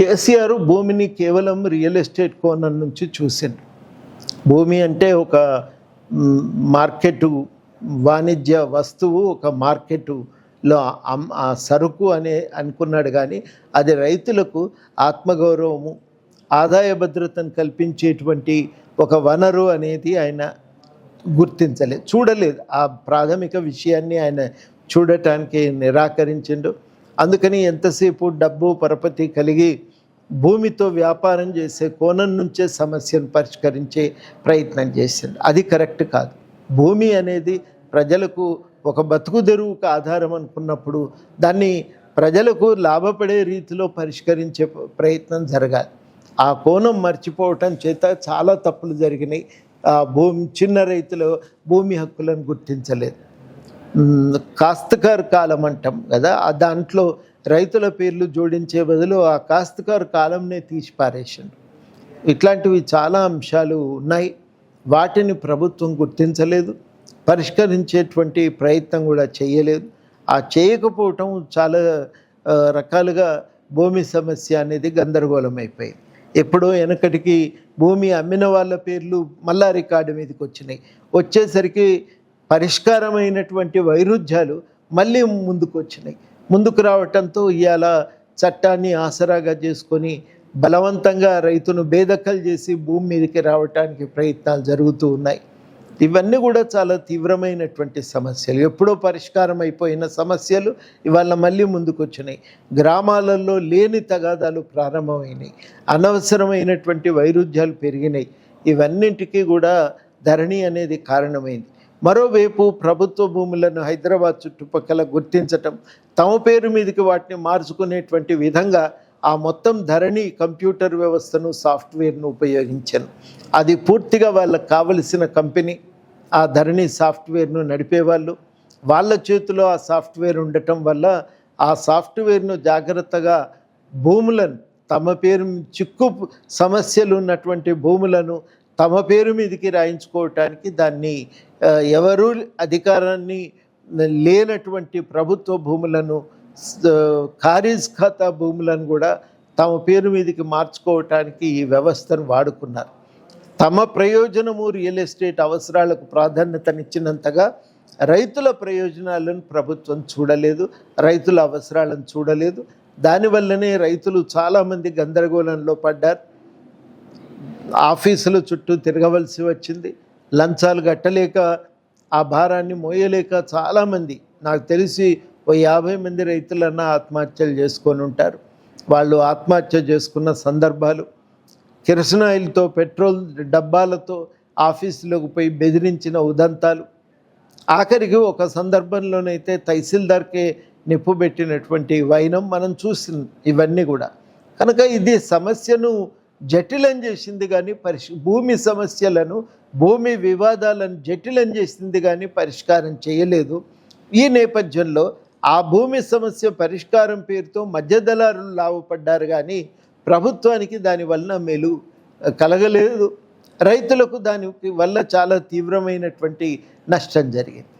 కేసీఆర్ భూమిని కేవలం real estate కోణం నుంచి చూసిండు. భూమి అంటే ఒక మార్కెటు మార్కెట్ వాణిజ్య వస్తువు ఒక మార్కెట్లో అమ్- ఆ సరుకు అనే అనుకున్నాడు కానీ అది రైతులకు ఆత్మగౌరవము ఆదాయ భద్రతను కల్పించేటువంటి ఒక వనరు అనేది ఆయన గుర్తించలేదు. చూడలేదు. ఆ ప్రాథమిక విషయాన్ని ఆయన చూడటానికి నిరాకరించిండు. అందుకని ఎంతసేపు డబ్బు పరపతి కలిగి భూమితో వ్యాపారం చేసే కోణం నుంచే సమస్యను పరిష్కరించే ప్రయత్నం చేసింది. అది కరెక్ట్ కాదు. భూమి అనేది ప్రజలకు ఒక బతుకు తెరువుకు ఆధారం అనుకున్నప్పుడు దాన్ని ప్రజలకు లాభపడే రీతిలో పరిష్కరించే ప్రయత్నం జరగాలి. ఆ కోణం మర్చిపోవటం చేత చాలా తప్పులు జరిగినాయి. ఆ భూమి చిన్న రైతులు భూమి హక్కులను గుర్తించలేదు. కాస్తకారు కాలం అంటాం కదా. ఆ దాంట్లో రైతుల పేర్లు జోడించే బదులు ఆ కాస్తకారు కాలంనే తీసి పారేసాడు ఇట్లాంటివి చాలా అంశాలు ఉన్నాయి. వాటిని ప్రభుత్వం గుర్తించలేదు. పరిష్కరించేటువంటి ప్రయత్నం కూడా చేయలేదు. ఆ చేయకపోవటం చాలా రకాలుగా భూమి సమస్య అనేది గందరగోళం అయిపోయింది ఎప్పుడో వెనకటికి భూమి అమ్మిన వాళ్ళ పేర్లు మళ్ళా రికార్డు మీదకి వచ్చినాయి. వచ్చేసరికి పరిష్కారమైనటువంటి వైరుధ్యాలు మళ్ళీ ముందుకు వచ్చినాయి ముందుకు రావటంతో ఇవాళ చట్టాన్ని ఆసరాగా చేసుకొని బలవంతంగా రైతును బేదక్కలు చేసి భూమి మీదకి రావటానికి ప్రయత్నాలు జరుగుతూ ఉన్నాయి. ఇవన్నీ కూడా చాలా తీవ్రమైనటువంటి సమస్యలు. ఎప్పుడో పరిష్కారం అయిపోయిన సమస్యలు ఇవాళ మళ్ళీ ముందుకు వచ్చినాయి గ్రామాలలో లేని తగాదాలు ప్రారంభమైనాయి. అనవసరమైనటువంటి వైరుధ్యాలు పెరిగినాయి. ఇవన్నింటికీ కూడా ధరణి అనేది కారణమైంది. మరోవైపు ప్రభుత్వ భూములను హైదరాబాద్ చుట్టుపక్కల గుర్తించటం తమ పేరు మీదకి వాటిని మార్చుకునేటువంటి విధంగా ఆ మొత్తం ధరణి కంప్యూటర్ వ్యవస్థను సాఫ్ట్వేర్ను ఉపయోగించాను అది పూర్తిగా వాళ్ళకి కావలసిన కంపెనీ. ఆ ధరణి సాఫ్ట్వేర్ను నడిపేవాళ్ళు. వాళ్ళ చేతిలో ఆ సాఫ్ట్వేర్ ఉండటం వల్ల ఆ సాఫ్ట్వేర్ను జాగ్రత్తగా భూములను తమ పేరు చిక్కు సమస్యలు ఉన్నటువంటి భూములను తమ పేరు మీదకి రాయించుకోవటానికి దాన్ని ఎవరు అధికారాన్ని లేనటువంటి ప్రభుత్వ భూములను ఖారీజ్ ఖాతా భూములను కూడా తమ పేరు మీదకి మార్చుకోవటానికి ఈ వ్యవస్థను వాడుకున్నారు. తమ ప్రయోజనము రియల్ ఎస్టేట్ అవసరాలకు ప్రాధాన్యతనిచ్చినంతగా రైతుల ప్రయోజనాలను ప్రభుత్వం చూడలేదు రైతుల అవసరాలను చూడలేదు. దానివల్లనే రైతులు చాలామంది గందరగోళంలో పడ్డారు. ఆఫీసుల చుట్టూ తిరగవలసి వచ్చింది. లంచాలు కట్టలేక ఆ భారాన్ని మోయలేక చాలామంది నాకు తెలిసి ఓ యాభై మంది రైతులన్నా ఆత్మహత్యలు చేసుకొని ఉంటారు. వాళ్ళు ఆత్మహత్య చేసుకున్న సందర్భాలు కిరసనాయిల్తో పెట్రోల్ డబ్బాలతో ఆఫీసులోకి పోయి బెదిరించిన ఉదంతాలు. ఆఖరికి ఒక సందర్భంలోనైతే తహసీల్దార్కే నిప్పు పెట్టినటువంటి వైనం మనం చూసింది ఇవన్నీ కూడా. కనుక ఇది సమస్యను జటిలం చేసింది కానీ పరిష్ భూమి సమస్యలను భూమి వివాదాలను జటిలం చేసింది కానీ పరిష్కారం చేయలేదు. ఈ నేపథ్యంలో ఆ భూమి సమస్య పరిష్కారం పేరుతో మధ్యదళారులు లాభపడ్డారు కానీ ప్రభుత్వానికి దానివల్ల మేలు కలగలేదు. రైతులకు దాని వల్ల చాలా తీవ్రమైనటువంటి నష్టం జరిగింది.